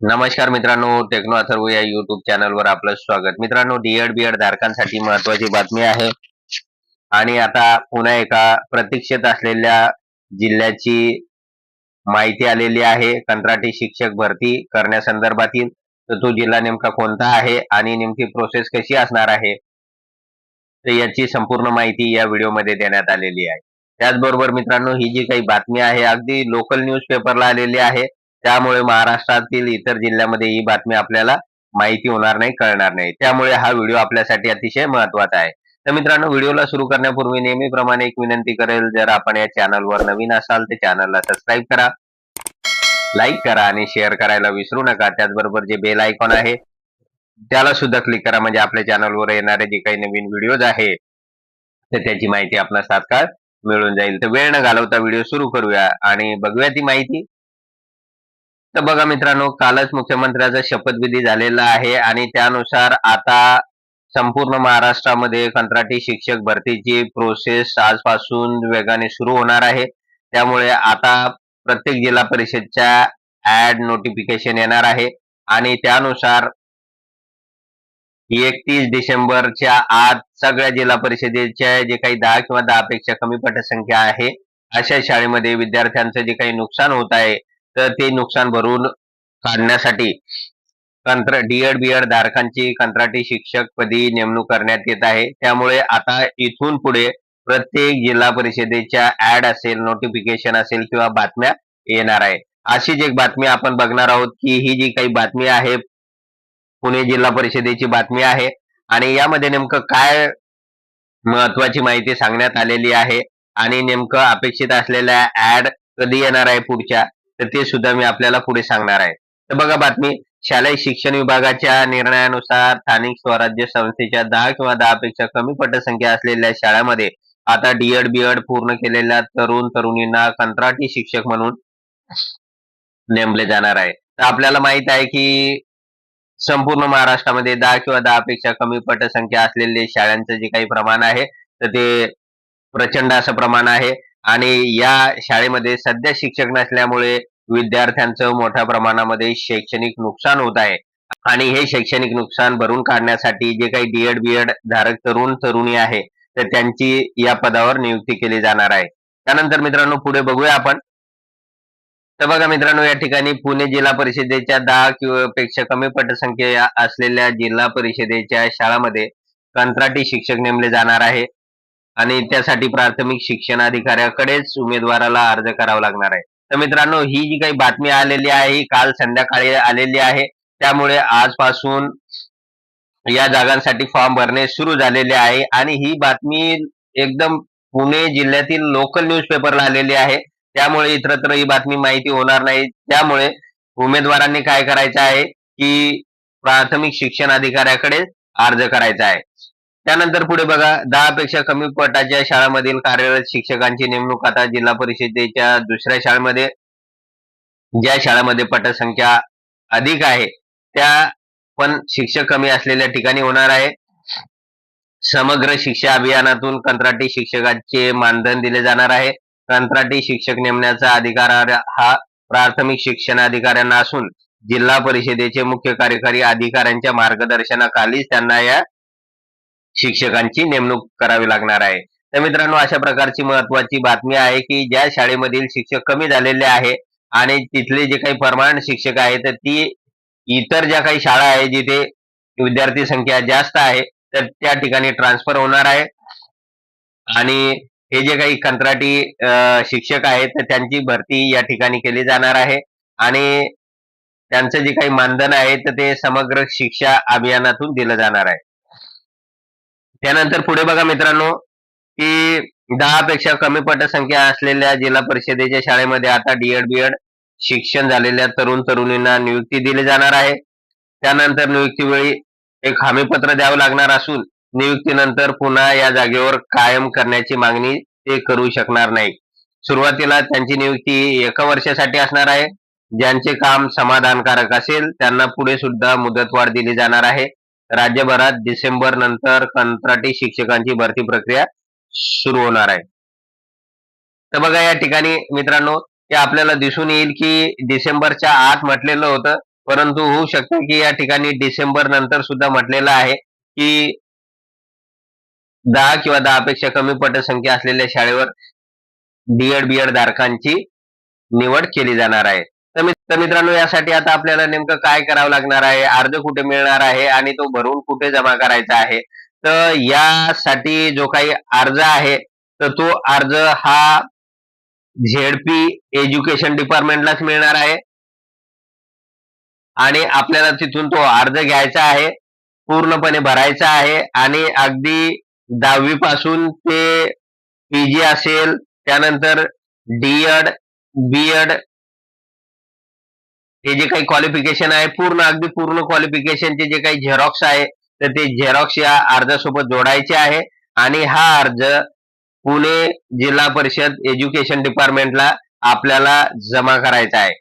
नमस्कार मित्रांनो टेक्नो अथर्व या युट्यूब चॅनलवर आपलं स्वागत. मित्रांनो डीएड बीएड धारकांसाठी महत्वाची बातमी आहे. आणि आता पुन्हा एका प्रतीक्षेत असलेल्या जिल्ह्याची माहिती आलेली आहे. कंत्राटी शिक्षक भरती करण्यासंदर्भातील तर तो जिल्हा नेमका कोणता आहे आणि नेमकी प्रोसेस कशी असणार आहे तर याची संपूर्ण माहिती या व्हिडिओमध्ये देण्यात आलेली आहे. त्याचबरोबर मित्रांनो ही जी काही बातमी आहे अगदी लोकल न्यूज पेपरला आलेली आहे. त्यामुळे महाराष्ट्रातील इतर जिल्ह्यामध्ये ही बातमी आपल्याला माहिती होणार नाही कळणार नाही. त्यामुळे हा व्हिडिओ आपल्यासाठी अतिशय महत्त्वाचा आहे. तर मित्रांनो व्हिडिओला सुरू करण्यापूर्वी नेहमीप्रमाणे एक विनंती करेल जर आपण या चॅनलवर नवीन असाल तर चॅनलला सबस्क्राईब करा लाईक करा आणि शेअर करायला विसरू नका. त्याचबरोबर जे बेल आयकॉन आहे त्याला सुद्धा क्लिक करा. म्हणजे आपल्या चॅनलवर येणारे जे काही नवीन व्हिडिओज आहे तर त्याची माहिती आपणास तात्काळ मिळून जाईल. तर वेळ न घालवता व्हिडिओ सुरू करूया. आणि बघूया ती माहिती. तर बघा मित्रांनो कालच मुख्यमंत्र्याचा शपथविधी झालेला आहे आणि त्यानुसार आता संपूर्ण महाराष्ट्रामध्ये कंत्राटी शिक्षक भरतीची प्रोसेस आजपासून वेगाने सुरू होणार आहे. त्यामुळे आता प्रत्येक जिल्हा परिषदच्या ऍड नोटिफिकेशन येणार आहे आणि त्यानुसार एकतीस डिसेंबरच्या आत सगळ्या जिल्हा परिषदेच्या जे काही दहा किंवा दहा पेक्षा कमी पटसंख्या आहे अशा शाळेमध्ये विद्यार्थ्यांचं जे काही नुकसान होत आहे तर ते नुकसान भरून काढण्यासाठी कंत्र डीएड बीएड धारकांची कंत्राटी शिक्षक पदी नेमणूक करण्यात येत आहे. त्यामुळे आता इथून पुढे प्रत्येक जिल्हा परिषदेच्या ऍड असेल नोटिफिकेशन असेल किंवा बातम्या येणार आहे अशीच एक बातमी आपण बघणार आहोत की ही जी काही बातमी आहे पुणे जिल्हा परिषदेची बातमी आहे आणि यामध्ये नेमकं काय महत्वाची माहिती सांगण्यात आलेली आहे आणि नेमकं अपेक्षित असलेल्या ऍड कधी येणार आहे पुढच्या? तर ते सुद्धा मी आपल्याला पुढे सांगणार आहे. तर बघा बातमी शालेय शिक्षण विभागाच्या निर्णयानुसार स्थानिक स्वराज्य संस्थेच्या दहा किंवा दहा पेक्षा कमी पटसंख्या असलेल्या शाळांमध्ये आता डीएड बीएड पूर्ण केलेल्या तरुण तरुणींना कंत्राटी शिक्षक म्हणून नेमले जाणार आहे. तर आपल्याला माहीत आहे की संपूर्ण महाराष्ट्रामध्ये दहा किंवा दहा पेक्षा कमी पटसंख्या असलेले शाळांचं जे काही प्रमाण आहे तर ते प्रचंड असं प्रमाण आहे. आणि या शाळेमध्ये सध्या शिक्षक नसल्यामुळे विद्यार्थ्यांचं मोठ्या प्रमाणामध्ये शैक्षणिक नुकसान होत आहे. आणि हे शैक्षणिक नुकसान भरून काढण्यासाठी जे काही डीएड बीएड धारक तरुण तरुणी आहे तर त्यांची या पदावर नियुक्ती केली जाणार आहे. त्यानंतर मित्रांनो पुढे बघूया आपण. तर बघा मित्रांनो या ठिकाणी पुणे जिल्हा परिषदेच्या दहा किंवा पेक्षा कमी पटसंख्या असलेल्या जिल्हा परिषदेच्या शाळांमध्ये कंत्राटी शिक्षक नेमले जाणार आहे. आणि त्यासाठी प्राथमिक शिक्षण अधिकाऱ्याकडेच उमेदवाराला अर्ज करावा लागणार आहे. तर मित्रांनो ही जी काही बातमी आलेली आहे ही काल संध्याकाळी आलेली आहे. त्यामुळे आजपासून या जागांसाठी फॉर्म भरणे सुरू झालेले आहे आणि ही बातमी एकदम पुणे जिल्ह्यातील लोकल न्यूजपेपरला आलेली आहे. त्यामुळे इतरत्र ही बातमी माहिती होणार नाही. त्यामुळे उमेदवारांनी काय करायचं आहे की प्राथमिक शिक्षण अधिकाऱ्याकडे अर्ज करायचा आहे. त्यानंतर पुढे बघा दहा पेक्षा कमी पटाच्या शाळांमधील कार्यरत शिक्षकांची नेमणूक आता जिल्हा परिषदेच्या दुसऱ्या शाळेमध्ये ज्या शाळांमध्ये पटसंख्या अधिक आहे त्या पण शिक्षक कमी असलेल्या ठिकाणी होणार आहे. समग्र शिक्षा अभियानातून कंत्राटी शिक्षकांचे मानधन दिले जाणार आहे. कंत्राटी शिक्षक नेमण्याचा अधिकार हा प्राथमिक शिक्षण अधिकाऱ्यांना असून जिल्हा परिषदेचे मुख्य कार्यकारी अधिकाऱ्यांच्या मार्गदर्शनाखालीच त्यांना या शिक्षकांची नेमणूक करावी लागणार आहे. तर मित्रांनो अशा प्रकारची महत्वाची बातमी आहे की ज्या शाळेमधील शिक्षक कमी झालेले आहे आणि तिथले जे काही परमानंट शिक्षक आहे तर ती इतर ज्या काही शाळा आहे जिथे विद्यार्थी संख्या जास्त आहे तर त्या ठिकाणी ट्रान्सफर होणार आहे. आणि हे जे काही कंत्राटी शिक्षक आहेत तर त्यांची भरती या ठिकाणी केली जाणार आहे. आणि त्यांचं जे काही मानधन आहे तर ते समग्र शिक्षा अभियानातून दिलं जाणार आहे. त्यानंतर पुढे बघा मित्रांनो की दहा पेक्षा कमी पटसंख्या असलेल्या जिल्हा परिषदेच्या शाळेमध्ये आता डीएड बीएड शिक्षण झालेल्या तरुण तरुणींना नियुक्ती दिली जाणार आहे. त्यानंतर नियुक्तीवेळी एक हमीपत्र द्यावं लागणार असून नियुक्तीनंतर पुन्हा या जागेवर कायम करण्याची मागणी ते करू शकणार नाही सुरुवातीला त्यांची नियुक्ती एका वर्षासाठी असणार आहे. ज्यांचे काम समाधानकारक असेल त्यांना पुढे सुद्धा मुदतवाढ दिली जाणार आहे. राज्यभरात डिसेंबर नंतर कंत्राटी शिक्षकांची भरती प्रक्रिया सुरू होणार आहे. तर बघा या ठिकाणी मित्रांनो ते आपल्याला दिसून येईल की डिसेंबरच्या आत म्हटलेलं होतं परंतु होऊ शकतं की या ठिकाणी डिसेंबर नंतर सुद्धा म्हटलेलं आहे की दहा किंवा दहापेक्षा कमी पटसंख्या असलेल्या शाळेवर डीएड बीएड धारकांची निवड केली जाणार आहे. तर मित्रांनो यासाठी आता आपल्याला नेमकं काय करावं लागणार आहे? अर्ज कुठे मिळणार आहे? आणि तो भरून कुठे जमा करायचा आहे? तर यासाठी जो काही अर्ज आहे तर तो अर्ज हा झेडपी एज्युकेशन डिपार्टमेंटलाच मिळणार आहे. आणि आपल्याला तिथून तो अर्ज घ्यायचा आहे पूर्णपणे भरायचा आहे. आणि अगदी दहावी पासून ते पीजी असेल त्यानंतर डीएड बीएड हे जे काही क्वालिफिकेशन आहे पूर्ण अगदी पूर्ण क्वालिफिकेशनचे जे काही झेरॉक्स आहे तर ते झेरॉक्स या अर्जासोबत जोडायचे आहे. आणि हा अर्ज पुणे जिल्हा परिषद एज्युकेशन डिपार्टमेंटला आपल्याला जमा करायचा आहे.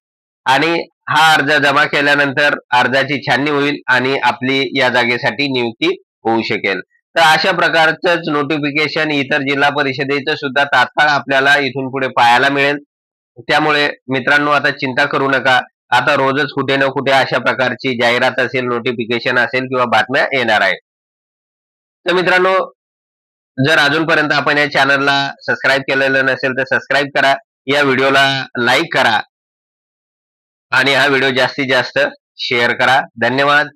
आणि हा अर्ज जमा केल्यानंतर अर्जाची छाननी होईल आणि आपली या जागेसाठी नियुक्ती होऊ शकेल. तर अशा प्रकारचंच नोटिफिकेशन इतर जिल्हा परिषदेचं सुद्धा तात्काळ आपल्याला इथून पुढे पाहायला मिळेल. त्यामुळे मित्रांनो आता चिंता करू नका. आता रोजच कुठे ना कुठे अशा प्रकारची जाहिरात असेल नोटिफिकेशन असेल किंवा बातम्या येणार आहे तर मित्रांनो जर अजूनपर्यंत आपण या चॅनलला सबस्क्राईब केलेलं नसेल तर सबस्क्राईब करा. या व्हिडिओला लाईक करा. आणि हा व्हिडिओ जास्तीत जास्त शेअर करा. धन्यवाद.